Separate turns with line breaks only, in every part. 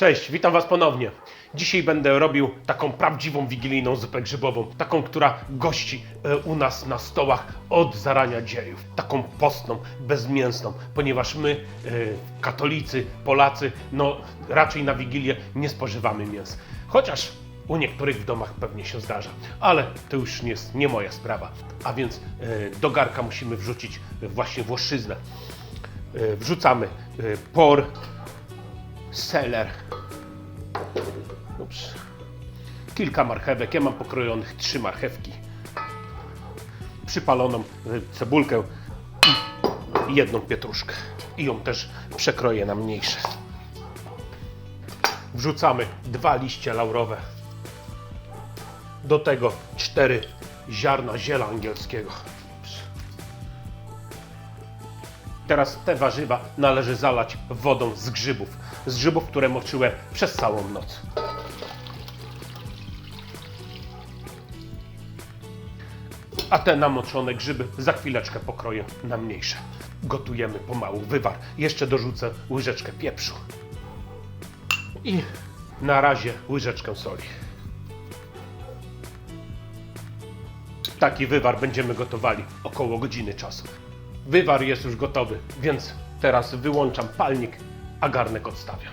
Cześć, witam Was ponownie. Dzisiaj będę robił taką prawdziwą wigilijną zupę grzybową, taką, która gości e, u nas na stołach od zarania dziejów. Taką postną, bezmięsną, ponieważ my, e, katolicy, Polacy, no raczej na wigilię nie spożywamy mięs. Chociaż u niektórych w domach pewnie się zdarza, ale to już nie jest nie moja sprawa. A więc e, do garka musimy wrzucić właśnie włoszczyznę. E, Wrzucamy por, seler, ups, kilka marchewek. Ja mam pokrojonych trzy marchewki, przypaloną y, cebulkę i jedną pietruszkę. I ją też przekroję na mniejsze. Wrzucamy dwa liście laurowe. Do tego cztery ziarna ziela angielskiego. Teraz te warzywa należy zalać wodą z grzybów. Z grzybów, które moczyłem przez całą noc. A te namoczone grzyby za chwileczkę pokroję na mniejsze. Gotujemy pomału wywar. Jeszcze dorzucę łyżeczkę pieprzu. I na razie łyżeczkę soli. Taki wywar będziemy gotowali około godziny czasu. Wywar jest już gotowy, więc teraz wyłączam palnik, a garnek odstawiam.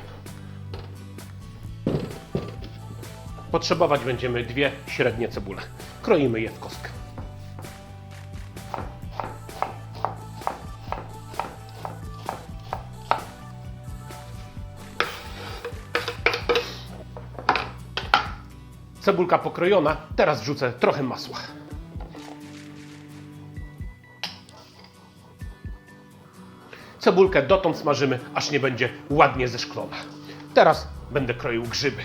Potrzebować będziemy dwie średnie cebule. Kroimy je w kostkę. Cebulka pokrojona, teraz wrzucę trochę masła. Cebulkę dotąd smażymy, aż nie będzie ładnie zeszklona. Teraz będę kroił grzyby.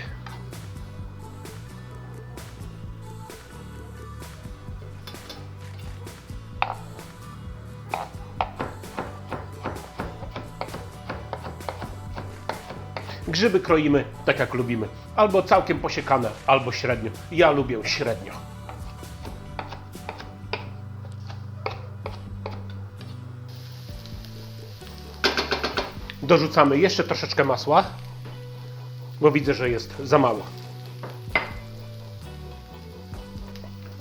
Grzyby kroimy tak jak lubimy. Albo całkiem posiekane, albo średnio. Ja lubię średnio. Dorzucamy jeszcze troszeczkę masła, bo widzę, że jest za mało.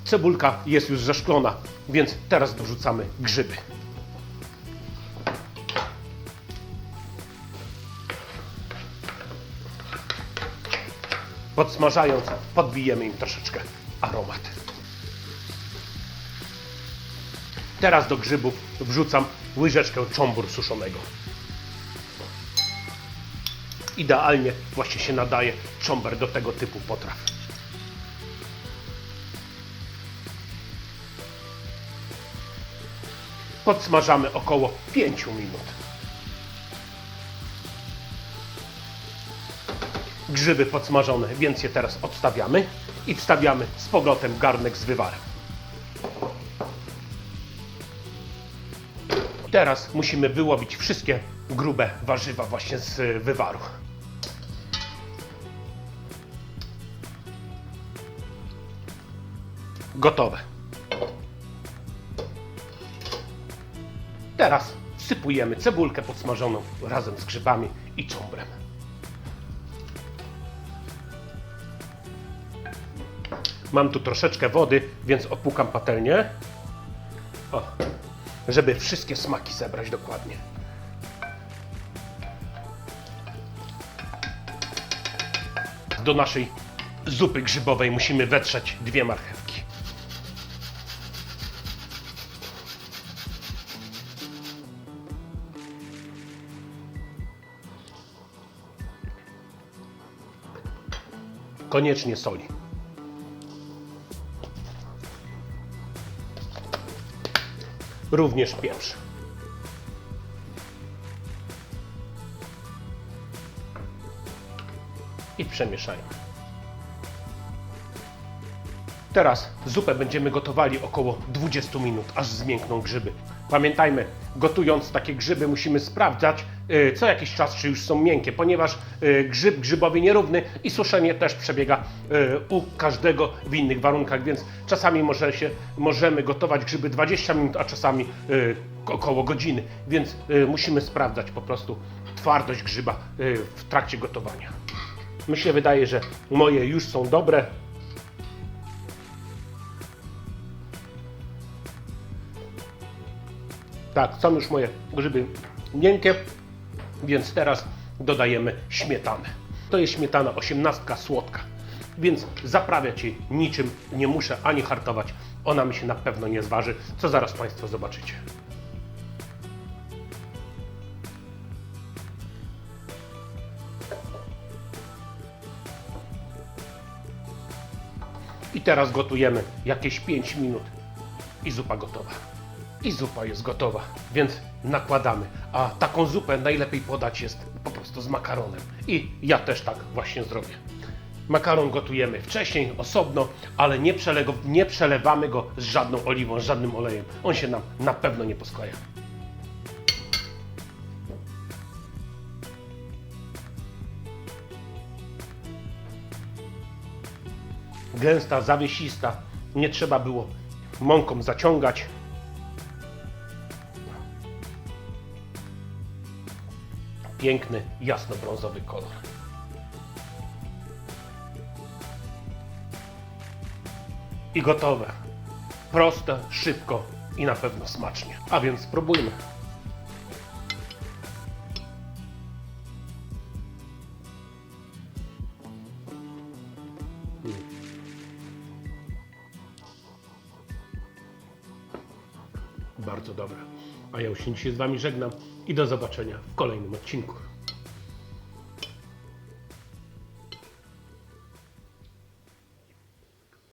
Cebulka jest już zeszklona, więc teraz dorzucamy grzyby. Podsmażając, podbijemy im troszeczkę aromat. Teraz do grzybów wrzucam łyżeczkę czombur suszonego. Idealnie właśnie się nadaje czomber do tego typu potraw. Podsmażamy około 5 minut. Grzyby podsmażone, więc je teraz odstawiamy i wstawiamy z powrotem garnek z wywarem. Teraz musimy wyłowić wszystkie grube warzywa właśnie z wywaru. Gotowe. Teraz wsypujemy cebulkę podsmażoną razem z grzybami i czombrem. Mam tu troszeczkę wody, więc opłukam patelnię. O, żeby wszystkie smaki zebrać dokładnie. Do naszej zupy grzybowej musimy wetrzeć dwie marchewki. Koniecznie soli. Również pieprz. I przemieszajmy. Teraz zupę będziemy gotowali około 20 minut, aż zmiękną grzyby. Pamiętajmy, gotując takie grzyby musimy sprawdzać y, co jakiś czas, czy już są miękkie, ponieważ y, grzyb grzybowy nierówny i suszenie też przebiega y, u każdego w innych warunkach, więc czasami może się, możemy gotować grzyby 20 minut, a czasami y, około godziny, więc y, musimy sprawdzać po prostu twardość grzyba y, w trakcie gotowania. Mi się wydaje, że moje już są dobre. Tak, są już moje grzyby miękkie, więc teraz dodajemy śmietanę. To jest śmietana 18 słodka, więc zaprawiać jej niczym nie muszę ani hartować. Ona mi się na pewno nie zważy, co zaraz Państwo zobaczycie. I teraz gotujemy jakieś 5 minut i zupa gotowa. I zupa jest gotowa, więc nakładamy. A taką zupę najlepiej podać jest po prostu z makaronem. I ja też tak właśnie zrobię. Makaron gotujemy wcześniej, osobno, ale nie, nie przelewamy go z żadną oliwą, z żadnym olejem. On się nam na pewno nie poskleja. Gęsta, zawiesista. Nie trzeba było mąką zaciągać. Piękny, jasno-brązowy kolor. I gotowe. Proste, szybko i na pewno smacznie. A więc spróbujmy. Bardzo dobre. A ja już się dzisiaj z Wami żegnam i do zobaczenia w kolejnym odcinku.